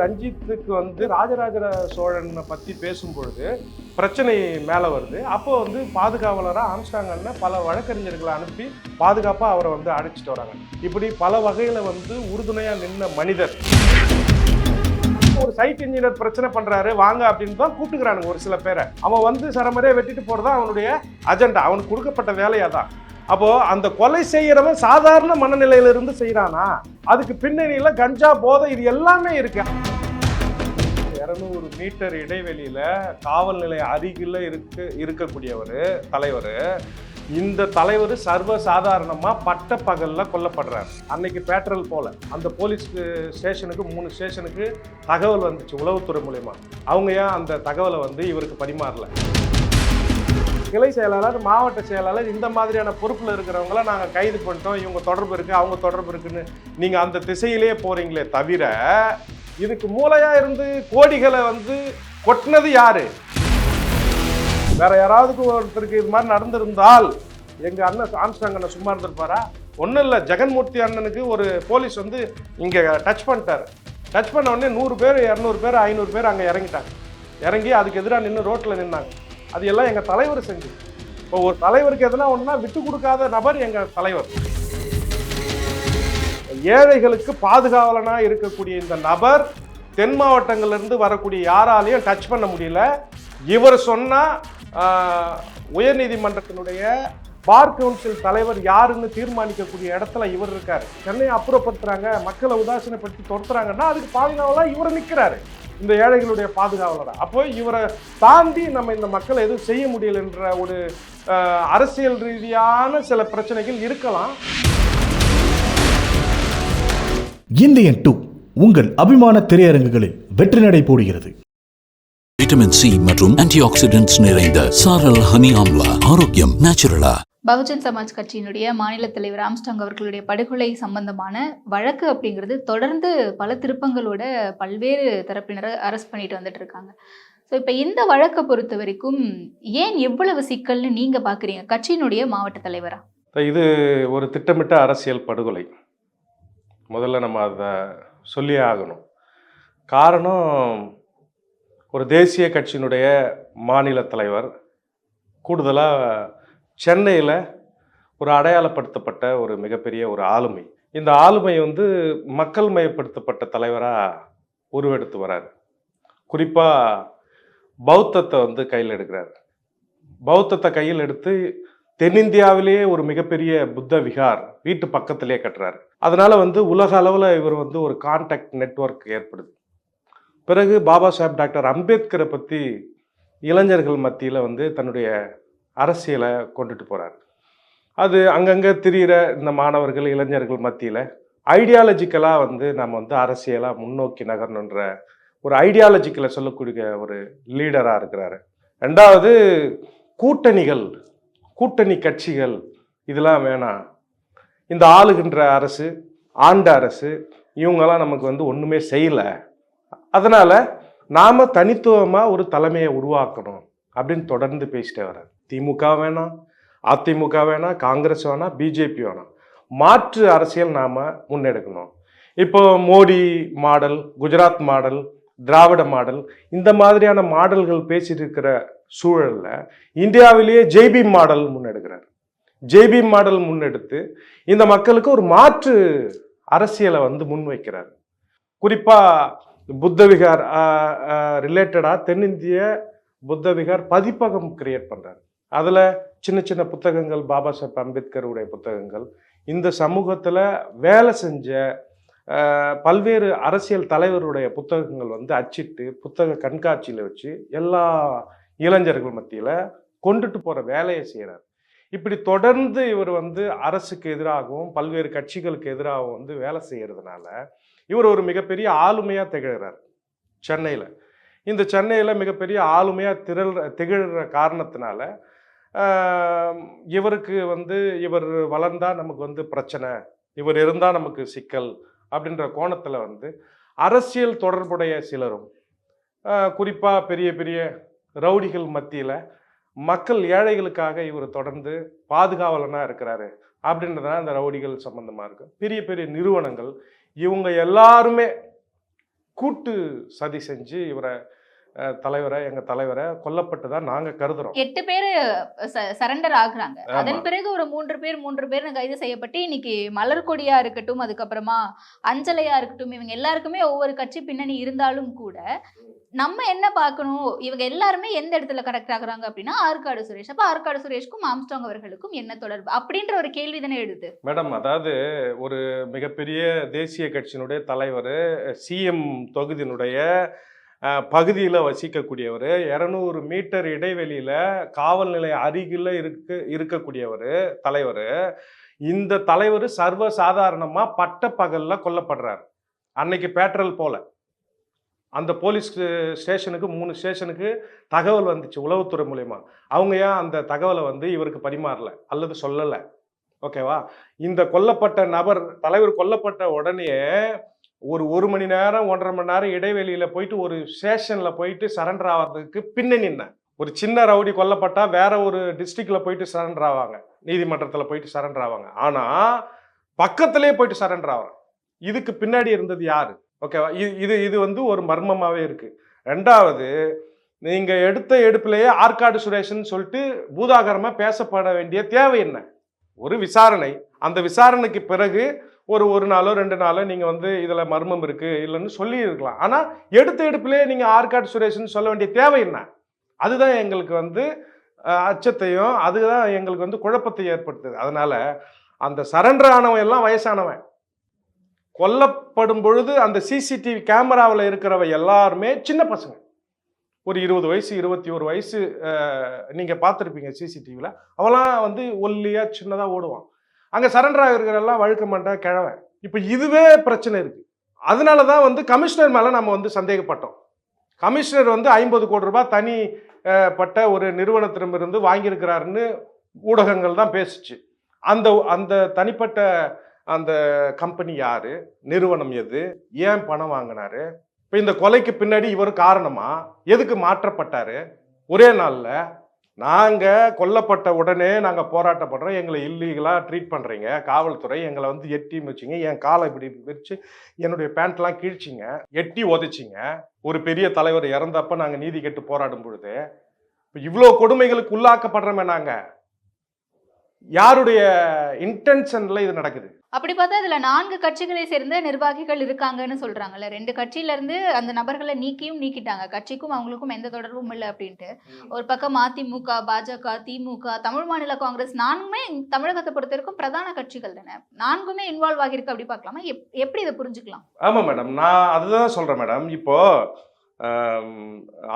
ரஞ்சித்துக்கு வந்து ராஜராஜ சோழனை பற்றி பேசும்பொழுது பிரச்சனை மேலே வருது. அப்போ வந்து பாதுகாவலராக ஆம்ஸ்டாங்கல்ல பல வழக்கறிஞர்களை அனுப்பி பாதுகாப்பாக அவரை வந்து அழைச்சிட்டு வராங்க. இப்படி பல வகையில் வந்து உறுதுணையாக நின்ன மனிதர். ஒரு சைட் இன்ஜினியர் பிரச்சனை பண்றாரு வாங்க அப்படின்னு தான் கூப்பிட்டுக்கிறானுங்க ஒரு சில பேரை. அவன் வந்து சரமறையா வெட்டிட்டு போறதா அவனுடைய அஜெண்டா அவனுக்கு கொடுக்கப்பட்ட வேலையா தான் அப்போ அந்த கொலை செய்யறவன் சாதாரண மனநிலையில இருந்து செய்யறானா அதுக்கு பின்னணியில கஞ்சா போதை இது எல்லாமே இருக்கு. இரநூறு மீட்டர் இடைவெளியில காவல் நிலைய அருகில இருக்கு இருக்கக்கூடியவர் தலைவர் இந்த தலைவர் சர்வ சாதாரணமா பட்ட பகல்ல கொல்லப்படுறார். அன்னைக்கு பேட்ரல் போல. அந்த போலீஸ் ஸ்டேஷனுக்கு மூணு ஸ்டேஷனுக்கு தகவல் வந்துச்சு உளவுத்துறை மூலயமா. அவங்க ஏன் அந்த தகவலை வந்து இவருக்கு பரிமாறல? கிளை செயலாளர் மாவட்ட செயலாளர் இந்த மாதிரியான பொறுப்பில் இருக்கிறவங்கள நாங்கள் கைது பண்ணிட்டோம். இவங்க தொடர்பு இருக்குது அவங்க தொடர்பு இருக்குன்னு நீங்கள் அந்த திசையிலேயே போகிறீங்களே தவிர இதுக்கு மூளையாக இருந்து கோடிகளை வந்து கொட்டினது யார்? வேற யாராவது ஒருத்தருக்கு இது மாதிரி நடந்திருந்தால் எங்கள் அண்ணன் ஆம்ஸ்டாங் அண்ணன் சும்மா இருந்திருப்பாரா? ஒன்றும் இல்லை ஜெகன்மூர்த்தி அண்ணனுக்கு ஒரு போலீஸ் வந்து இங்கே டச் பண்ணிட்டார். டச் பண்ண உடனே நூறு பேர் இரநூறு பேர் ஐநூறு பேர் அங்கே இறங்கிட்டாங்க. இறங்கி அதுக்கு எதிராக நின்று ரோட்டில் நின்னாங்க. அது எல்லாம் எங்கள் தலைவர் செஞ்சு. இப்போ ஒரு தலைவருக்கு எதனா ஒன்றுனா விட்டு கொடுக்காத நபர் எங்கள் தலைவர். ஏழைகளுக்கு பாதுகாவலனாக இருக்கக்கூடிய இந்த நபர் தென் மாவட்டங்கள்லேருந்து வரக்கூடிய யாராலையும் டச் பண்ண முடியல. இவர் சொன்னால் உயர்நீதிமன்றத்தினுடைய பார் கவுன்சில் தலைவர் யாருன்னு தீர்மானிக்கக்கூடிய இடத்துல இவர் இருக்கார். சென்னையை அப்புறப்படுத்துறாங்க மக்களை உதாசீனப்படுத்தி துரத்துறாங்கன்னா அதுக்கு பாதுகாவலாக இவர் நிற்கிறாரு இந்த ஏழைகளுடைய பாதுகாவலரா? அப்போ இவரை தாண்டி நம்ம இந்த மக்களை எதுவும் செய்ய முடியலன்ற ஒரு ஆஹ், அரசியல் ரீதியான சில பிரச்சனைகள் இருக்கலாம். இந்தியன் டூ உங்கள் அபிமான திரையரங்குகளில் வெற்றி நடை போடுகிறது. விட்டமின் சி மற்றும் ஆன்டி ஆக்சிடென்ட்ஸ் நிறைந்த சாரல் ஹனி ஆம்லா ஆரோக்கியம் நேச்சுரலா பகுஜன் சமாஜ் கட்சியினுடைய மாநில தலைவர் ஆம்ஸ்டாங் அவர்களுடைய படுகொலை சம்பந்தமான வழக்கு அப்படிங்கிறது தொடர்ந்து பல திருப்பங்களோட பல்வேறு தரப்பினரை அரெஸ்ட் பண்ணிட்டு வந்துட்டு இருக்காங்க. ஸோ இப்போ இந்த வழக்கை பொறுத்த வரைக்கும் ஏன் எவ்வளவு சிக்கல்னு நீங்க பாக்குறீங்க? கட்சியினுடைய மாவட்ட தலைவரா? இது ஒரு திட்டமிட்ட அரசியல் படுகொலை. முதல்ல நம்ம அதை சொல்லியே ஆகணும். காரணம் ஒரு தேசிய கட்சியினுடைய மாநில தலைவர் கூடுதலாக சென்னையில் ஒரு அடையாளப்படுத்தப்பட்ட ஒரு மிகப்பெரிய ஒரு ஆளுமை. இந்த ஆளுமை வந்து மக்கள் மயப்படுத்தப்பட்ட தலைவராக உருவெடுத்து வராரு. குறிப்பாக பௌத்தத்தை வந்து கையில் எடுக்கிறார். பௌத்தத்தை கையில் எடுத்து தென்னிந்தியாவிலேயே ஒரு மிகப்பெரிய புத்த விகார் வீட்டு பக்கத்திலே கட்டுறாரு. அதனால வந்து உலக அளவில் இவர் வந்து ஒரு கான்டாக்ட் நெட்வொர்க் ஏற்படுது. பிறகு பாபா சாஹேப் டாக்டர் அம்பேத்கரை பற்றி இளைஞர்கள் மத்தியில் வந்து தன்னுடைய அரசியலை கொண்டுட்டு போகிறார் அது அங்கங்கே திரியிற இந்த மாணவர்கள் இளைஞர்கள் மத்தியில் ஐடியாலஜிக்கலாக வந்து நம்ம வந்து அரசியலாக முன்னோக்கி நகரணுன்ற ஒரு ஐடியாலஜிக்கலை சொல்லக்கூடிய ஒரு லீடராக இருக்கிறாரு. ரெண்டாவது கூட்டணிகள் கூட்டணி கட்சிகள் இதெல்லாம் வேணாம். இந்த ஆளுகின்ற அரசு ஆண்ட அரசு இவங்கெல்லாம் நமக்கு வந்து ஒன்றுமே செய்யலை. அதனால் நாம் தனித்துவமாக ஒரு தலைமையை உருவாக்கணும் அப்படின்னு தொடர்ந்து பேசிட்டே வர்றார். திமுக வேணாம் அதிமுக வேணாம் காங்கிரஸ் வேணாம் பிஜேபி வேணாம் மாற்று அரசியல் நாம் முன்னெடுக்கணும். இப்போ Modi model Gujarat model Dravida model இந்த மாதிரியான மாடல்கள் பேசிட்டு இருக்கிற சூழலில் இந்தியாவிலேயே ஜெய்பி மாடல் முன்னெடுக்கிறார். ஜெய்பி மாடல் முன்னெடுத்து இந்த மக்களுக்கு ஒரு மாற்று அரசியலை வந்து முன்வைக்கிறார். குறிப்பாக புத்த விகார் ரிலேட்டடாக தென்னிந்திய புத்த விகார் பதிப்பகம் கிரியேட் பண்ணுறாரு அதில் சின்ன சின்ன புத்தகங்கள் பாபா சாஹேப் அம்பேத்கருடைய புத்தகங்கள். இந்த சமூகத்தில் வேலை செஞ்ச பல்வேறு அரசியல் தலைவருடைய புத்தகங்கள் வந்து அச்சிட்டு புத்தக கண்காட்சியில் வச்சு எல்லா இளைஞர்கள் மத்தியில் கொண்டுட்டு போகிற வேலையை செய்கிறார் இப்படி தொடர்ந்து இவர் வந்து அரசுக்கு எதிராகவும் பல்வேறு கட்சிகளுக்கு எதிராகவும் வந்து வேலை செய்கிறதுனால இவர் ஒரு மிகப்பெரிய ஆளுமையாக திகழ்கிறார் சென்னையில். இந்த சென்னையில் மிகப்பெரிய ஆளுமையாக திரள் திகழ்கிற காரணத்தினால இவருக்கு வந்து இவர் வளர்ந்தால் நமக்கு வந்து பிரச்சனை இவர் இருந்தால் நமக்கு சிக்கல் அப்படின்ற கோணத்தில் வந்து அரசியல் தொடர்புடைய சிலரும் குறிப்பாக பெரிய பெரிய ரவுடிகள் மத்தியில் மக்கள் ஏழைகளுக்காக இவர் தொடர்ந்து பாதுகாவலனாக இருக்கிறாரு அப்படின்றதான் அந்த ரவுடிகள் சம்மந்தமாக இருக்கு. பெரிய பெரிய நிறுவனங்கள் இவங்க எல்லாருமே கூட்டு சதி செஞ்சு இவரை தலைவரை எங்க தலைவரை கொல்லப்பட்டு தான் நாங்க கருதுறோம். எட்டு பேர் சரண்டர் ஆகுறாங்க. அதன் பிறகு ஒரு மூன்று பேர் மூன்று பேர் கைது செய்யப்பட்டு இன்னைக்கு மலர்கொடியா இருக்கட்டும் அதுக்கப்புறமா அஞ்சலையா இருக்கட்டும் இவங்க எல்லாருக்குமே ஒவ்வொரு கட்சி பின்னணி இருந்தாலும் கூட நம்ம என்ன பார்க்கணும்? இவங்க எல்லாருமே எந்த இடத்துல கரெக்ட் ஆகுறாங்க அப்படின்னா ஆற்காடு சுரேஷ். அப்ப ஆற்காடு சுரேஷ்க்கும் ஆம்ஸ்டாங் அவர்களுக்கும் என்ன தொடர்பு? அப்படின்ற ஒரு கேள்வி தானே எழுது. மேடம் அதாவது ஒரு மிகப்பெரிய தேசிய கட்சியினுடைய தலைவர் சிஎம் தொகுதியினுடைய பகுதியில் வசிக்கக்கூடியவர். இரநூறு மீட்டர் இடைவெளியில் காவல் நிலைய அருகில் இருக்க இருக்கக்கூடியவர் தலைவர். இந்த தலைவர் சர்வ சாதாரணமாக பட்ட பகலில் கொல்லப்படுறார். அன்னைக்கு பேட்ரல் போல. அந்த போலீஸ் ஸ்டேஷனுக்கு மூணு ஸ்டேஷனுக்கு தகவல் வந்துச்சு உளவுத்துறை மூலயமா. அவங்க ஏன் அந்த தகவலை வந்து இவருக்கு பரிமாறல அல்லது சொல்லலை? ஓகேவா? இந்த கொல்லப்பட்ட நபர் தலைவர் கொல்லப்பட்ட உடனே ஒரு ஒரு மணி நேரம் ஒன்றரை மணி நேரம் இடைவெளியில் போயிட்டு ஒரு ஸ்டேஷனில் போயிட்டு சரண்டர் ஆகிறதுக்கு பின்னணி என்ன ஒரு சின்ன ரவுடி கொல்லப்பட்டா வேற ஒரு டிஸ்ட்ரிக்டில் போயிட்டு சரண்டர் ஆவாங்க. நீதிமன்றத்தில் போயிட்டு சரண்டர் ஆவாங்க. ஆனால் பக்கத்திலே போயிட்டு சரண்டர் ஆவாங்க. இதுக்கு பின்னாடி இருந்தது யார்? ஓகேவா இது இது இது வந்து ஒரு மர்மமாகவே இருக்குது ரெண்டாவது நீங்கள் எடுத்த எடுப்பிலேயே ஆற்காடு சுரேஷன் சொல்லிட்டு பூதாகரமாக பேசப்பட வேண்டிய தேவை என்ன? ஒரு விசாரணை. அந்த விசாரணைக்கு பிறகு ஒரு ஒரு நாளோ ரெண்டு நாளோ நீங்கள் வந்து இதில் மர்மம் இருக்குது இல்லைன்னு சொல்லி இருக்கலாம் ஆனால் எடுத்த எடுப்புலேயே நீங்கள் ஆர்காட் சுரேஷ்னு சொல்ல வேண்டிய தேவை என்ன? அதுதான் எங்களுக்கு வந்து அச்சத்தையும் அதுதான் எங்களுக்கு வந்து குழப்பத்தை ஏற்படுத்துது. அதனால் அந்த சரண்டர் ஆனவன் எல்லாம் வயசானவன். கொல்லப்படும் பொழுது அந்த சிசிடிவி கேமராவில் இருக்கிறவ எல்லாருமே சின்ன பசங்க. ஒரு இருபது வயசு இருபத்தி ஒரு வயசு நீங்கள் பார்த்துருப்பீங்க சிசிடிவியில் அவெல்லாம் வந்து ஒல்லியாக சின்னதாக ஓடுவான். அங்கே சரண்டர் ஆகிருக்கிறெல்லாம் வழுக்க மாட்டேன் கிழவன். இப்போ இதுவே பிரச்சனை இருக்குது அதனால தான் வந்து கமிஷனர் மேலே நம்ம வந்து சந்தேகப்பட்டோம். கமிஷனர் வந்து ஐம்பது கோடி ரூபாய் தனி பட்ட ஒரு நிறுவனத்திடமிருந்து வாங்கியிருக்கிறாருன்னு ஊடகங்கள் தான் பேசிச்சு. அந்த அந்த தனிப்பட்ட அந்த கம்பெனி யார்? நிறுவனம் எது? ஏன் பணம் வாங்கினாரு? இப்போ இந்த கொலைக்கு பின்னாடி இவர் காரணமா? எதுக்கு மாற்றப்பட்டார்? ஒரே நாளில் நாங்கள் கொல்லப்பட்ட உடனே நாங்கள் போராட்டப்படுறோம். எங்களை இல்லீகலாக ட்ரீட் பண்ணுறீங்க காவல்துறை எங்களை வந்து எட்டி வச்சிங்க என் காலை இப்படி விரிச்சு என்னுடைய பேண்ட்லாம் கிழிச்சிங்க. எட்டி உதைச்சிங்க ஒரு பெரிய தலைவர் இறந்தப்ப நாங்கள் நீதி கெட்டு போராடும் பொழுது இப்போ இவ்வளோ கொடுமைகளுக்கு உள்ளாக்கப்படுறோமே நாங்கள் யாருடைய இன்டென்ஷனில் இது நடக்குது? அப்படி பார்த்தா இதுல நான்கு கட்சிகளை சேர்ந்த நிர்வாகிகள் இருக்காங்கன்னு சொல்றாங்கல்ல. ரெண்டு கட்சியில இருந்து அந்த நபர்களை நீக்கியும் நீக்கிட்டாங்க. கட்சிக்கும் அவங்களுக்கும் எந்த தொடர்பும் இல்லை அப்படின்ட்டு. ஒரு பக்கம் அதிமுக பாஜக திமுக தமிழ் மாநில காங்கிரஸ் நான்குமே தமிழகத்தை பொறுத்த வரைக்கும் பிரதான கட்சிகள் தானே. நான்குமே இன்வால்வ் ஆகியிருக்கு அப்படி பார்க்கலாமா? எப்- எப்படி இதை புரிஞ்சுக்கலாம்? ஆமாம் மேடம் நான் அதுதான் சொல்கிறேன் மேடம் இப்போ ஆம்,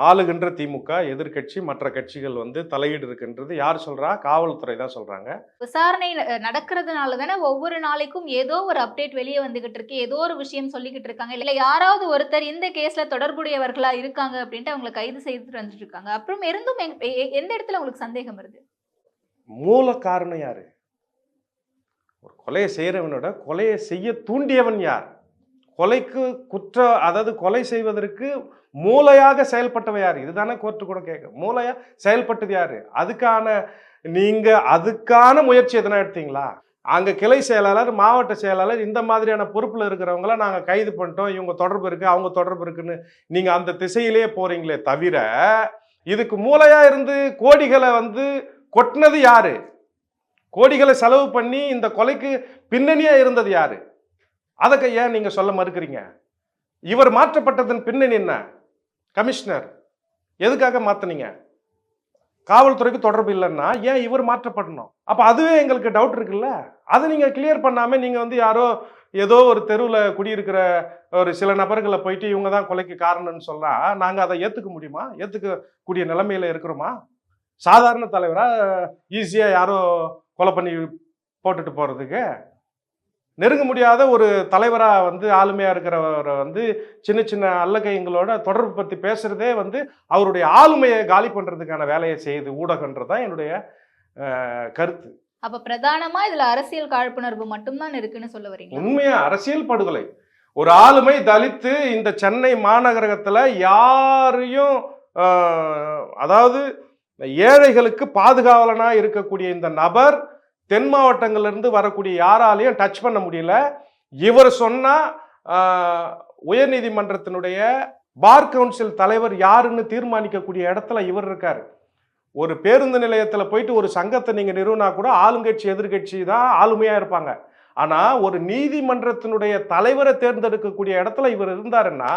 ஆளுகின்ற திமுக எதிர்க்கட்சி மற்ற கட்சிகள் வந்து தலையீடு இருக்குன்றது. யார் சொல்றா? காவல்துறை தான் சொல்றாங்க. விசாரணை நடக்கிறதுனால தானே ஒவ்வொரு நாளைக்கும் ஏதோ ஒரு அப்டேட் வெளியே வந்துகிட்டு இருக்கு. ஏதோ ஒரு விஷயம் சொல்லிக்கிட்டு இருக்காங்க. இல்ல யாராவது ஒருத்தர் இந்த கேஸ்ல தொடர்புடையவர்களா இருக்காங்க அப்படின்ட்டு அவங்களை கைது செய்துட்டு வந்துட்டு இருக்காங்க. அப்புறம் இருந்தும் எந்த இடத்துல உங்களுக்கு சந்தேகம் வருது? மூல காரணம் யாரு? ஒரு கொலையை செய்கிறவனோட கொலையை செய்ய தூண்டியவன் யார்? கொலைக்கு குற்ற அதாவது கொலை செய்வதற்கு மூளையாக செயல்பட்டவை யார்? இதுதானே கோர்ட்டு கூட கேட்க மூளையா செயல்பட்டது யாரு? அதுக்கான நீங்க அதுக்கான முயற்சி எதனா எடுத்தீங்களா? அங்க கிளை செயலாளர் மாவட்ட செயலாளர் இந்த மாதிரியான பொறுப்புல இருக்கிறவங்கள நாங்க கைது பண்ணிட்டோம். இவங்க தொடர்பு இருக்கு அவங்க தொடர்பு இருக்குன்னு நீங்க அந்த திசையிலே போறீங்களே தவிர இதுக்கு மூளையா இருந்து கோடிகளை வந்து கொட்டினது யாரு? கோடிகளை செலவு பண்ணி இந்த கொலைக்கு பின்னணியா இருந்தது யாரு? அதை ஏன் நீங்க சொல்ல மறுக்கிறீங்க? இவர் மாற்றப்பட்டதன் பின்னணி என்ன? கமிஷனர் எதுக்காக மாத்துனீங்க? காவல்துறைக்கு தொடர்பு இல்லைன்னா ஏன் இவர் மாற்றப்படணும்? அப்போ அதுவே எங்களுக்கு டவுட் இருக்குல்ல? அதை நீங்கள் கிளியர் பண்ணாமல் நீங்கள் வந்து யாரோ ஏதோ ஒரு தெருவில் குடியிருக்கிற ஒரு சில நபர்களை போயிட்டு இவங்க தான் கொலைக்கு காரணம்னு சொன்னால் நாங்கள் அதை ஏற்றுக்க முடியுமா? ஏற்றுக்கக்கூடிய நிலைமையில் இருக்கிறோமா? சாதாரண தலைவராக ஈஸியாக யாரோ கொலை பண்ணி போட்டுட்டு போகிறதுக்கு நெருங்க முடியாத ஒரு தலைவராக வந்து ஆளுமையாக இருக்கிறவரை வந்து சின்ன சின்ன அல்லக்கைங்களோட தொடர்பு பற்றி பேசுகிறதே வந்து அவருடைய ஆளுமையை காலி பண்ணுறதுக்கான வேலையை செய்யுது ஊடகன்றது தான் என்னுடைய கருத்து. அப்ப பிரதானமா இதுல அரசியல் காழ்ப்புணர்வு மட்டும்தான் இருக்குன்னு சொல்ல வரீங்களா? உண்மையா அரசியல் படுகொலை. ஒரு ஆளுமை தலித்து இந்த சென்னை மாநகரகத்துல யாரையும் அதாவது ஏழைகளுக்கு பாதுகாவலனா இருக்கக்கூடிய இந்த நபர் தென் மாவட்டங்கள்லேருந்து வரக்கூடிய யாராலையும் டச் பண்ண முடியல. இவர் சொன்னால் உயர்நீதிமன்றத்தினுடைய பார் கவுன்சில் தலைவர் யாருன்னு தீர்மானிக்கக்கூடிய இடத்துல இவர் இருக்கார். ஒரு பேருந்து நிலையத்தில் போயிட்டு ஒரு சங்கத்தை நீங்கள் நிறுவனா கூட ஆளுங்கட்சி எதிர்கட்சி தான் ஆளுமையாக இருப்பாங்க. ஆனால் ஒரு நீதிமன்றத்தினுடைய தலைவரை தேர்ந்தெடுக்கக்கூடிய இடத்துல இவர் இருந்தாருன்னா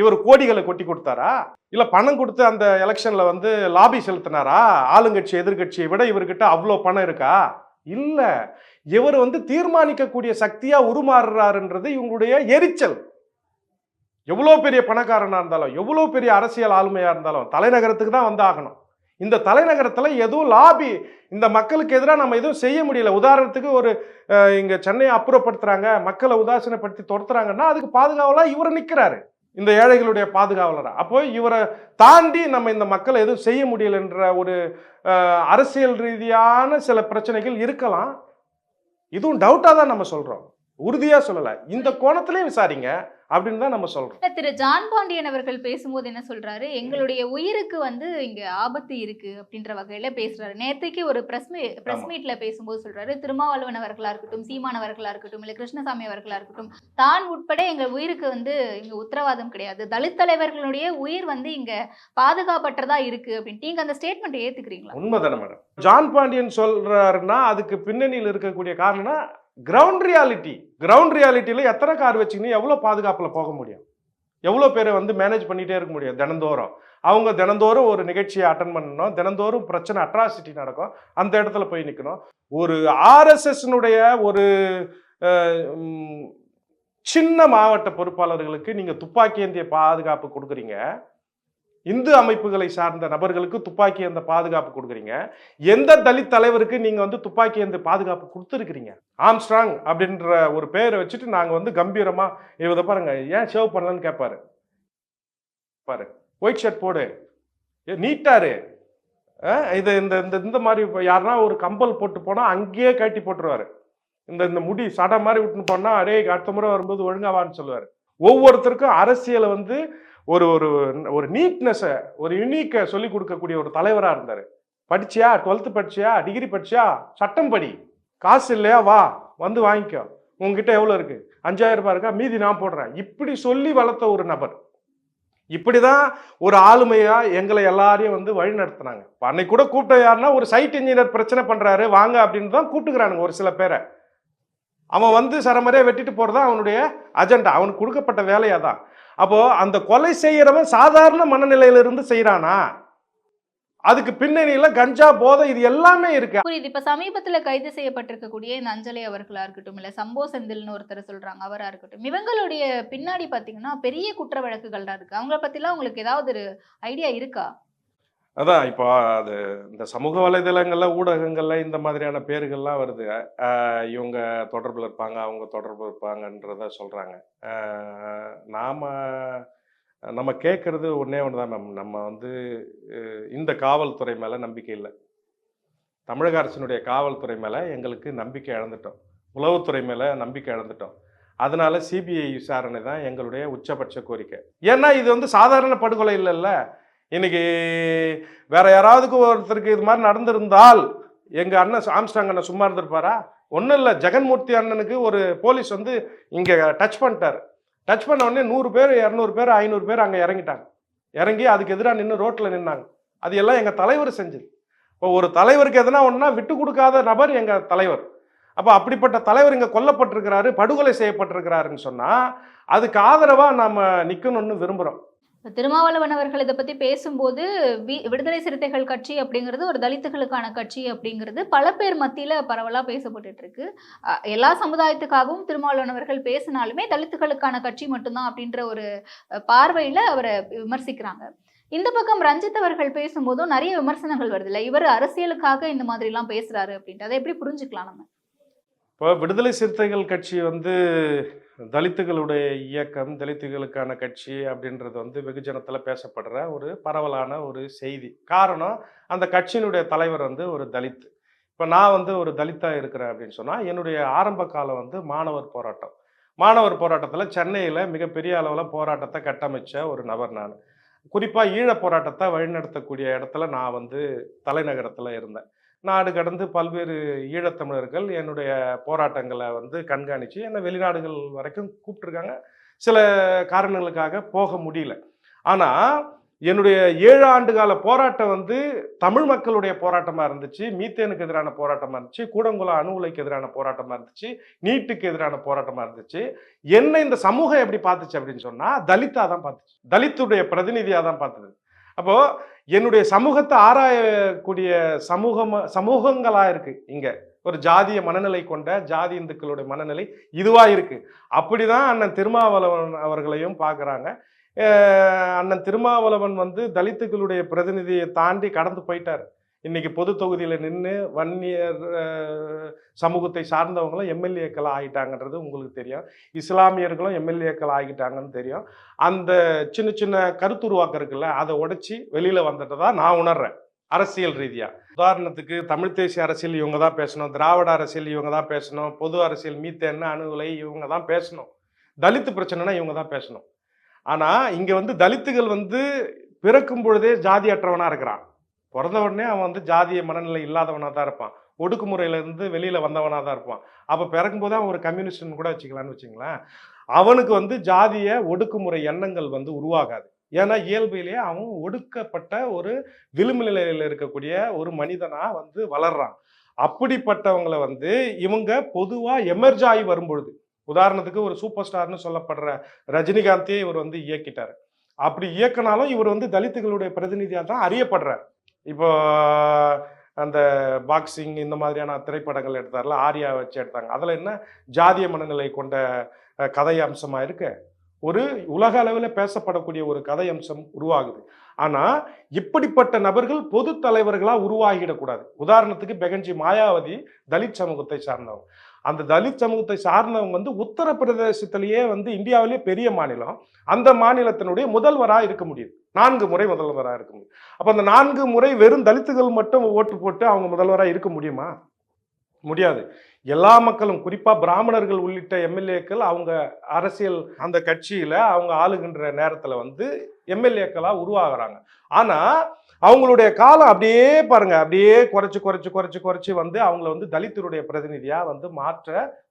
இவர் கோடிகளை கொட்டி கொடுத்தாரா? இல்லை பணம் கொடுத்து அந்த எலெக்ஷனில் வந்து லாபி செலுத்தினாரா? ஆளுங்கட்சி எதிர்கட்சியை விட இவர்கிட்ட அவ்வளோ பணம் இருக்கா? இல்லை. இவர் வந்து தீர்மானிக்கக்கூடிய சக்தியாக உருமாறுறாருன்றது இவங்களுடைய எரிச்சல். எவ்வளோ பெரிய பணக்காரனாக இருந்தாலும் எவ்வளோ பெரிய அரசியல் ஆளுமையாக இருந்தாலும் தலைநகரத்துக்கு தான் வந்து ஆகணும் இந்த தலைநகரத்தில் எதுவும் லாபி இந்த மக்களுக்கு எதிராக நம்ம எதுவும் செய்ய முடியல. உதாரணத்துக்கு ஒரு இங்கே சென்னையை அப்புறப்படுத்துகிறாங்க மக்களை உதாசீனப்படுத்தி துரத்துறாங்கன்னா அதுக்கு பாதுகாவலாக இவர் நிற்கிறாரு இந்த ஏழைகளுடைய பாதுகாவலராக அப்போ இவரை தாண்டி நம்ம இந்த மக்களை எதுவும் செய்ய முடியலன்ற ஒரு அரசியல் ரீதியான சில பிரச்சனைகள் இருக்கலாம். இதுவும் டவுட்டாக தான் நம்ம சொல்கிறோம் உறுதியா சொல்லல. இந்த கோணத்திலையும் விசாரிங்க அப்படின்னு தான் நம்ம சொல்றோம். திரு ஜான் பாண்டியன் அவர்கள் பேசும்போது என்ன சொல்றாரு? எங்களுடைய உயிருக்கு வந்து இங்க ஆபத்து இருக்கு அப்படின்ற வகையில பேசுறாரு. நேத்தைக்கு ஒரு பிரஸ் பிரஸ். மீட்ல பேசும்போது சொல்றாரு திருமாவளவன் அவர்களா இருக்கட்டும் சீமான் அவர்களா இருக்கட்டும் இல்ல கிருஷ்ணசாமி அவர்களா இருக்கட்டும் தான் உட்பட எங்க உயிருக்கு வந்து இங்க உத்தரவாதம் கிடையாது. தலித் தலைவர்களுடைய உயிர் வந்து இங்க பாதுகாப்பற்றதா இருக்கு அப்படின்ட்டு நீங்க அந்த ஸ்டேட்மெண்ட் ஏத்துக்கிறீங்களா? உண்மைதானே மேடம் ஜான் பாண்டியன் சொல்றாருன்னா அதுக்கு பின்னணியில் இருக்கக்கூடிய காரணம்னா கிரவுண்ட் ரியாலிட்டி கிரவுண்ட் ரியாலிட்டியில் எத்தனை கார் வச்சுக்கின்னு எவ்வளோ பாதுகாப்பில் போக முடியும்? எவ்வளோ பேரை வந்து மேனேஜ் பண்ணிகிட்டே இருக்க முடியும்? தினந்தோறும். அவங்க தினந்தோறும் ஒரு நிகழ்ச்சியை அட்டன் பண்ணணும். தினந்தோறும் பிரச்சனை அட்ராசிட்டி நடக்கும். அந்த இடத்துல போய் நிற்கணும் ஒரு ஆர்எஸ்எஸ்னுடைய ஒரு சின்ன மாவட்ட பொறுப்பாளர்களுக்கு நீங்கள் துப்பாக்கி ஏந்திய பாதுகாப்பு கொடுக்குறீங்க. இந்து அமைப்புகளை சார்ந்த நபர்களுக்கு துப்பாக்கி அந்த பாதுகாப்பு கொடுக்குறீங்க? எந்த தலித் தலைவருக்கு நீங்கள் வந்து துப்பாக்கி அந்த பாதுகாப்பு கொடுத்துருக்கிறீங்க? ஆம்ஸ்ட்ராங் அப்படின்ற ஒரு பேரை வச்சுட்டு நாங்கள் வந்து கம்பீரமாக இவத பாருங்க ஏன் சேவ் பண்ணலன்னு கேட்பாரு பாரு ஒயிட் ஷர்ட் போடு. ஏ, நீட்டாரு. இது இந்த இந்த இந்த மாதிரி யாருன்னா ஒரு கம்பல் போட்டு போனால் அங்கேயே கட்டி போட்டுருவாரு. இந்த இந்த முடி சடை மாதிரி விட்டுன்னு போனால் அடே அடுத்த முறை வரும்போது ஒழுங்காவான்னு சொல்லுவார். ஒவ்வொருத்தருக்கும் அரசியலை வந்து ஒரு ஒரு ஒரு நீட்னஸை ஒரு யூனிக்கை சொல்லி கொடுக்கக்கூடிய ஒரு தலைவராக இருந்தார். படிச்சியா? டுவெல்த்து படிச்சியா? டிகிரி படிச்சியா? சட்டம் படி. காசு இல்லையா? வா வந்து வாங்கிக்கோ. உங்ககிட்ட எவ்வளோ இருக்கு? அஞ்சாயிரம் ரூபாய் இருக்கா? மீதி நான் போடுறேன். இப்படி சொல்லி வளர்த்த ஒரு நபர். இப்படி தான் ஒரு ஆளுமையாக எங்களை எல்லாரையும் வந்து வழி நடத்தினாங்க. அன்னைக்கு கூட கூப்பிட்ட யாருன்னா ஒரு சைட் இன்ஜினியர் பிரச்சனை பண்ணுறாரு வாங்க அப்படின்னு தான் கூப்பிட்டுக்கிறானுங்க ஒரு சில பேரை. அவன் வந்து சரமறையா வெட்டிட்டு போகிறதா அவனுடைய அஜெண்டா அவனுக்கு கொடுக்கப்பட்ட வேலையாக தான் அப்போ அந்த கொலை செய்யறவன் சாதாரண மனநிலையில இருந்து அதுக்கு பின்னணியில கஞ்சா போதை இது எல்லாமே இருக்கு. புரியுது. இப்ப சமீபத்துல கைது செய்யப்பட்டிருக்கக்கூடிய இந்த அஞ்சலி அவர்களா இருக்கட்டும் இல்ல சம்போ செந்தில்னு ஒருத்தர் சொல்றாங்க அவரா இருக்கட்டும் இவங்களுடைய பின்னாடி பாத்தீங்கன்னா பெரிய குற்ற வழக்குகள் இருக்கு. அவங்கள பத்திலாம் உங்களுக்கு ஏதாவது ஒரு ஐடியா இருக்கா? அதான் இப்போ அது இந்த சமூக வலைதளங்கள்ல ஊடகங்கள்ல இந்த மாதிரியான பேர்கள்லாம் வருது. இவங்க தொடர்பில் இருப்பாங்க அவங்க தொடர்பில் இருப்பாங்கன்றத சொல்றாங்க. நாம நம்ம கேட்கறது ஒன்றே ஒன்று தான் மேம். நம்ம வந்து இந்த காவல்துறை மேலே நம்பிக்கை இல்லை. தமிழக அரசினுடைய காவல்துறை மேலே எங்களுக்கு நம்பிக்கை இழந்துட்டோம். உளவுத்துறை மேலே நம்பிக்கை இழந்துட்டோம். அதனால சிபிஐ விசாரணை தான் எங்களுடைய உச்சபட்ச கோரிக்கை. ஏன்னா இது வந்து சாதாரண படுகொலை இல்லைல்ல. இன்னைக்கு வேற யாராவதுக்கு ஒருத்தருக்கு இது மாதிரி நடந்திருந்தால் எங்க அண்ணன் ஆம்ஸ்டாங் அண்ணன் சும்மா இருந்திருப்பாரா? ஒன்றும் இல்லை ஜெகன்மூர்த்தி அண்ணனுக்கு ஒரு போலீஸ் வந்து இங்கே டச் பண்ணிட்டார். டச் பண்ண உடனே நூறு பேர் இரநூறு பேர் ஐநூறு பேர் அங்கே இறங்கிட்டாங்க. இறங்கி அதுக்கு எதிராக நின்று ரோட்டில் நின்னாங்க. அது எல்லாம் எங்கள் தலைவர் செஞ்சது. இப்போ ஒரு தலைவருக்கு எதனா ஒன்றா விட்டு கொடுக்காத நபர் எங்கள் தலைவர். அப்போ அப்படிப்பட்ட தலைவர் இங்கே கொல்லப்பட்டிருக்கிறாரு படுகொலை செய்யப்பட்டிருக்கிறாருன்னு சொன்னால் அதுக்கு ஆதரவாக நாம் நிற்கணும்னு விரும்புகிறோம் திருமாவளவன் அவர்கள் இதை பத்தி பேசும்போது வி- விடுதலை சிறுத்தைகள் கட்சி அப்படிங்கிறது ஒரு தலித்துகளுக்கான கட்சி அப்படிங்கிறது பல பேர் மத்தியில பரவலா பேசப்பட்டுட்டு இருக்கு அஹ் எல்லா சமுதாயத்துக்காகவும் திருமாவளவன் அவர்கள் பேசினாலுமே தலித்துகளுக்கான கட்சி மட்டும்தான் அப்படின்ற ஒரு பார்வையில அவரை விமர்சிக்கிறாங்க. இந்த பக்கம் ரஞ்சித் அவர்கள் பேசும்போதும் நிறைய விமர்சனங்கள் வருது இல்ல? இவர் அரசியலுக்காக இந்த மாதிரி எல்லாம் பேசுறாரு அப்படின்ட்டு. அதை எப்படி புரிஞ்சுக்கலாம் நம்ம? இப்போ விடுதலை சிறுத்தைகள் கட்சி வந்து தலித்துகளுடைய இயக்கம் தலித்துகளுக்கான கட்சி அப்படின்றது வந்து வெகுஜனத்தில் பேசப்படுற ஒரு பரவலான ஒரு செய்தி. காரணம் அந்த கட்சியினுடைய தலைவர் வந்து ஒரு தலித். இப்போ நான் வந்து ஒரு தலித்தாக இருக்கிறேன் அப்படின்னு சொன்னால் என்னுடைய ஆரம்ப காலம் வந்து மாணவர் போராட்டம். மாணவர் போராட்டத்தில் சென்னையில் மிகப்பெரிய அளவில் போராட்டத்தை கட்டமைச்ச ஒரு நபர் நான். குறிப்பாக ஈழ போராட்டத்தை வழிநடத்தக்கூடிய இடத்துல நான் வந்து தலைநகரத்தில் இருந்தேன். நாடு கடந்து பல்வேறு ஈழத்தமிழர்கள் என்னுடைய போராட்டங்களை வந்து கண்காணித்து என்னை வெளிநாடுகள் வரைக்கும் கூப்பிட்ருக்காங்க சில காரணங்களுக்காக போக முடியல. ஆனால் என்னுடைய ஏழு ஆண்டு கால போராட்டம் வந்து தமிழ் மக்களுடைய போராட்டமாக இருந்துச்சு மீத்தேனுக்கு எதிரான போராட்டமாக இருந்துச்சு கூடங்குளம் அணு உலைக்கு எதிரான போராட்டமாக இருந்துச்சு நீட்டுக்கு எதிரான போராட்டமாக இருந்துச்சு. என்ன இந்த சமூகம் எப்படி பார்த்துச்சு அப்படின்னு சொன்னால் தலித்தா தான் பார்த்துச்சு. தலித்துடைய பிரதிநிதியாக தான் பார்த்தது. அப்போது என்னுடைய சமூகத்தை ஆராயக்கூடிய சமூகம் சமூகங்களா இருக்கு. இங்க ஒரு ஜாதிய மனநிலை கொண்ட ஜாதி இந்துக்களுடைய மனநிலை இதுவா இருக்கு. அப்படிதான் அண்ணன் திருமாவளவன் அவர்களையும் பார்க்குறாங்க அண்ணன் திருமாவளவன் வந்து தலித்துக்களுடைய பிரதிநிதியை தாண்டி கடந்து போயிட்டார். இன்னைக்கு பொது தொகுதியில் நின்று வன்னியர் சமூகத்தை சார்ந்தவங்களும் எம்எல்ஏக்கள் ஆகிட்டாங்கன்றது உங்களுக்கு தெரியும். இஸ்லாமியர்களும் எம்எல்ஏக்கள் ஆகிட்டாங்கன்னு தெரியும். அந்த சின்ன சின்ன கருத்துருவாக்கம் இருக்குல்ல அதை உடச்சி வெளியில் வந்துட்டு தான் நான் உணர்றேன். அரசியல் ரீதியாக உதாரணத்துக்கு தமிழ் தேசிய அரசியல் இவங்க தான் பேசணும். திராவிட அரசியல் இவங்க தான் பேசணும். பொது அரசியல் மீத்தேன்னு அணுகுலை இவங்க தான் பேசணும். தலித்து பிரச்சனைனா இவங்க தான் பேசணும். ஆனால் இங்கே வந்து தலித்துகள் வந்து பிறக்கும் பொழுதே ஜாதியற்றவனா இருக்கிறான். பிறந்த உடனே அவன் வந்து ஜாதிய மனநிலை இல்லாதவனாக தான் இருப்பான். ஒடுக்குமுறையிலேருந்து இருந்து வந்தவனாக தான் இருப்பான். அப்போ பிறக்கும்போது அவன் ஒரு கம்யூனிஸ்ட்னு கூட வச்சுக்கலான்னு வச்சுங்களேன் அவனுக்கு வந்து ஜாதிய ஒடுக்குமுறை எண்ணங்கள் வந்து உருவாகாது. ஏன்னா இயல்பிலேயே அவன் ஒடுக்கப்பட்ட ஒரு விளிம்பு நிலையில் இருக்கக்கூடிய ஒரு மனிதனாக வந்து வளர்றான். அப்படிப்பட்டவங்களை வந்து இவங்க பொதுவாக எமர்ஜ் ஆகி வரும்பொழுது உதாரணத்துக்கு ஒரு சூப்பர் ஸ்டார்னு சொல்லப்படுற ரஜினிகாந்தே இவர் வந்து இயக்கிட்டார். அப்படி இயக்கினாலும் இவர் வந்து தலித்துகளுடைய பிரதிநிதியாக தான் அறியப்படுறார். இப்போ அந்த பாக்ஸிங் இந்த மாதிரியான திரைப்படங்கள் எடுத்தார்ல ஆர்யா வச்சு எடுத்தாங்க. அதில் என்ன ஜாதிய மனநிலை கொண்ட கதை அம்சமாக இருக்கு? ஒரு உலக அளவில் பேசப்படக்கூடிய ஒரு கதை அம்சம் உருவாகுது. ஆனால் இப்படிப்பட்ட நபர்கள் பொது தலைவர்களாக உருவாகிடக்கூடாது உதாரணத்துக்கு பெகன்ஜி மாயாவதி தலித் சமூகத்தை சார்ந்தவங்க. அந்த தலித் சமூகத்தை சார்ந்தவங்க வந்து உத்தரப்பிரதேசத்திலேயே வந்து இந்தியாவிலேயே பெரிய மாநிலம். அந்த மாநிலத்தினுடைய முதல்வராக இருக்க முடியுது. நான்கு முறை முதல்வராக இருக்க முடியும். அப்போ அந்த நான்கு முறை வெறும் தலித்துகள் மட்டும் ஓட்டு போட்டு அவங்க முதல்வராக இருக்க முடியுமா? முடியாது. எல்லா மக்களும் குறிப்பாக பிராமணர்கள் உள்ளிட்ட எம்எல்ஏக்கள் அவங்க அரசியல் அந்த கட்சியில் அவங்க ஆளுகின்ற நேரத்தில் வந்து எம்எல்ஏக்களாக உருவாகிறாங்க. ஆனால் அவங்களுடைய காலம் அப்படியே பாருங்க அப்படியே குறைச்சி குறைச்சி குறைச்சி குறைச்சி வந்து அவங்கள வந்து தலித்தருடைய பிரதிநிதியாக வந்து மாற்ற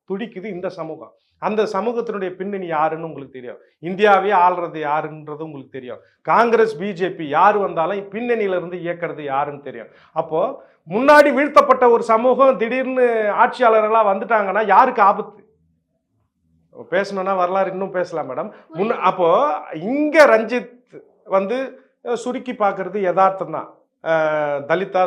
துடிக்குது இந்த சமூகம். அந்த சமூகத்தினுடைய பின்னணி யாருன்னு உங்களுக்கு தெரியும். இந்தியாவே ஆள்றது யாருன்றது உங்களுக்கு தெரியும். காங்கிரஸ் பிஜேபி யார் வந்தாலும் பின்னணியிலிருந்து இயக்கிறது யாருன்னு தெரியும். அப்போது முன்னாடி வீழ்த்தப்பட்ட ஒரு சமூகம் திடீர்னு ஆட்சியாளர்களாக வந்துட்டாங்கன்னா யாருக்கு ஆபத்து? பேசணும்னா வரலாறு இன்னும் பேசலாம் மேடம். முன் அப்போது இங்கே ரஞ்சித் வந்து சுருக்கி பார்க்குறது யதார்த்தம் தான் தலிதா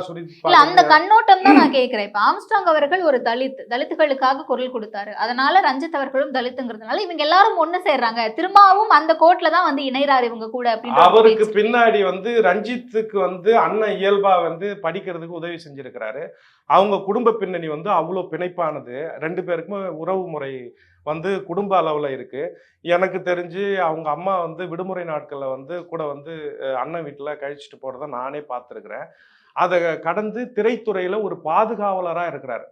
இல்ல அந்த கண்ணோட்டம் தான் நான் கேக்குறேன் இப்ப ஆம்ஸ்டாங் அவர்கள் ஒரு தலித் தலித்துகளுக்காக குரல் கொடுத்தாரு. அதனால ரஞ்சித் அவர்களும் தலித்துங்கிறதுனால இவங்க எல்லாரும் ஒண்ணு சேர்றாங்க. திரும்பவும் அந்த கோட்ல தான் வந்து இணைறாரு இவங்க கூட அவருக்கு. பின்னாடி வந்து ரஞ்சித்துக்கு வந்து அண்ணன் இயல்பா வந்து படிக்கிறதுக்கு உதவி செஞ்சிருக்கிறாரு. அவங்க குடும்ப பின்னணி வந்து அவ்வளோ பிணைப்பானது. ரெண்டு பேருக்குமே உறவு முறை வந்து குடும்ப அளவில் இருக்குது எனக்கு தெரிஞ்சு அவங்க அம்மா வந்து விடுமுறை நாட்களில் வந்து கூட வந்து அண்ணன் வீட்டில் கழிச்சிட்டு போகிறத நானே பார்த்துருக்குறேன் அதை கடந்து திரைத்துறையில் ஒரு பாதுகாவலராக இருக்கிறார்.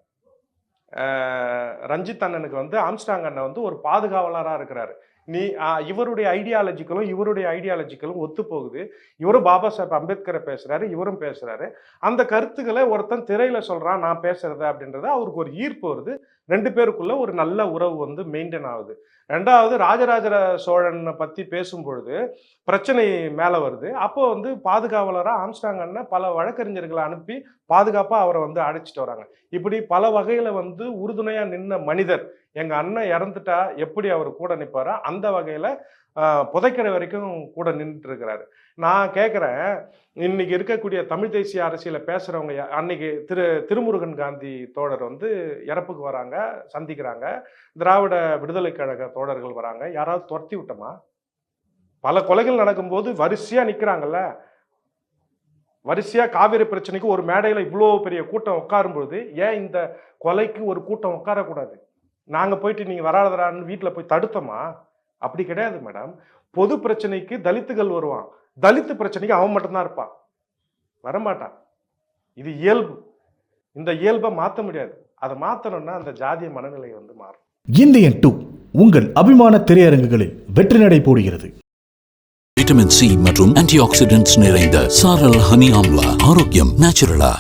ரஞ்சித் அண்ணனுக்கு வந்து ஆம்ஸ்டாங் அண்ணன் வந்து ஒரு பாதுகாவலராக இருக்கிறாரு. நீ இவருடைய ஐடியாலஜிக்கலும் இவருடைய ஐடியாலஜிக்கலும் ஒத்து போகுது இவரும் பாபா சாஹேப் அம்பேத்கரை பேசுறாரு இவரும் பேசுறாரு. அந்த கருத்துக்களை ஒருத்தன் திரையில சொல்றான் நான் பேசுறது அப்படின்றது அவருக்கு ஒரு ஈர்ப்பு வருது. ரெண்டு பேருக்குள்ள ஒரு நல்ல உறவு வந்து மெயின்டைன் ஆகுது. ரெண்டாவது ராஜராஜ சோழனை பத்தி பேசும் பொழுது பிரச்சனை மேல வருது. அப்போ வந்து பாதுகாவலரா ஆம்ஸ்டாங் அண்ணன் பல வழக்கறிஞர்களை அனுப்பி பாதுகாப்பா அவரை வந்து அழைச்சிட்டு வராங்க. இப்படி பல வகையில வந்து உறுதுணையா நின்ன மனிதர் எங்கள் அண்ணன் இறந்துட்டா எப்படி அவர் கூட நிற்பாரோ அந்த வகையில் புதைக்கிற வரைக்கும் கூட நின்றுட்டு இருக்கிறாரு நான் கேட்குறேன் இன்னைக்கு இருக்கக்கூடிய தமிழ் தேசிய அரசியலை பேசுகிறவங்க யா- அன்னைக்கு திரு திருமுருகன் காந்தி தோழர் வந்து இறப்புக்கு வராங்க சந்திக்கிறாங்க. திராவிட விடுதலை கழக தோழர்கள் வராங்க. யாராவது துரத்தி விட்டோமா? பல கொலைகள் நடக்கும்போது வரிசையாக நிற்கிறாங்கல்ல வரிசையாக காவிரி பிரச்சனைக்கு ஒரு மேடையில் இவ்வளோ பெரிய கூட்டம் உட்காரும்பொழுது ஏன் இந்த கொலைக்கு ஒரு கூட்டம் உட்காரக்கூடாது? நாங்க போயிட்டு நீங்க வராதரான்னு வீட்டுல போய் தடுத்தோமா? அப்படி கிடையாது மேடம். பொது பிரச்சனைக்கு தலித்துகள் வருவான். தலித்து பிரச்சனைக்கு அவன் மட்டும்தான் இருப்பான். வரமாட்டான். இது இயல்பு. இந்த இயல்பை மாற்ற முடியாது. அதை மாற்றணும்னா அந்த ஜாதிய மனநிலை வந்து மாறும். இந்தியன் டூ உங்கள் அபிமான திரையரங்குகளில் வெற்றி நடை போடுகிறது. விட்டமின் சி மற்றும் ஆன்டி ஆக்சிடென்ட்ஸ் நிறைந்த சாரல் ஹனி ஆம்லா ஆரோக்கியம் நேச்சுரலா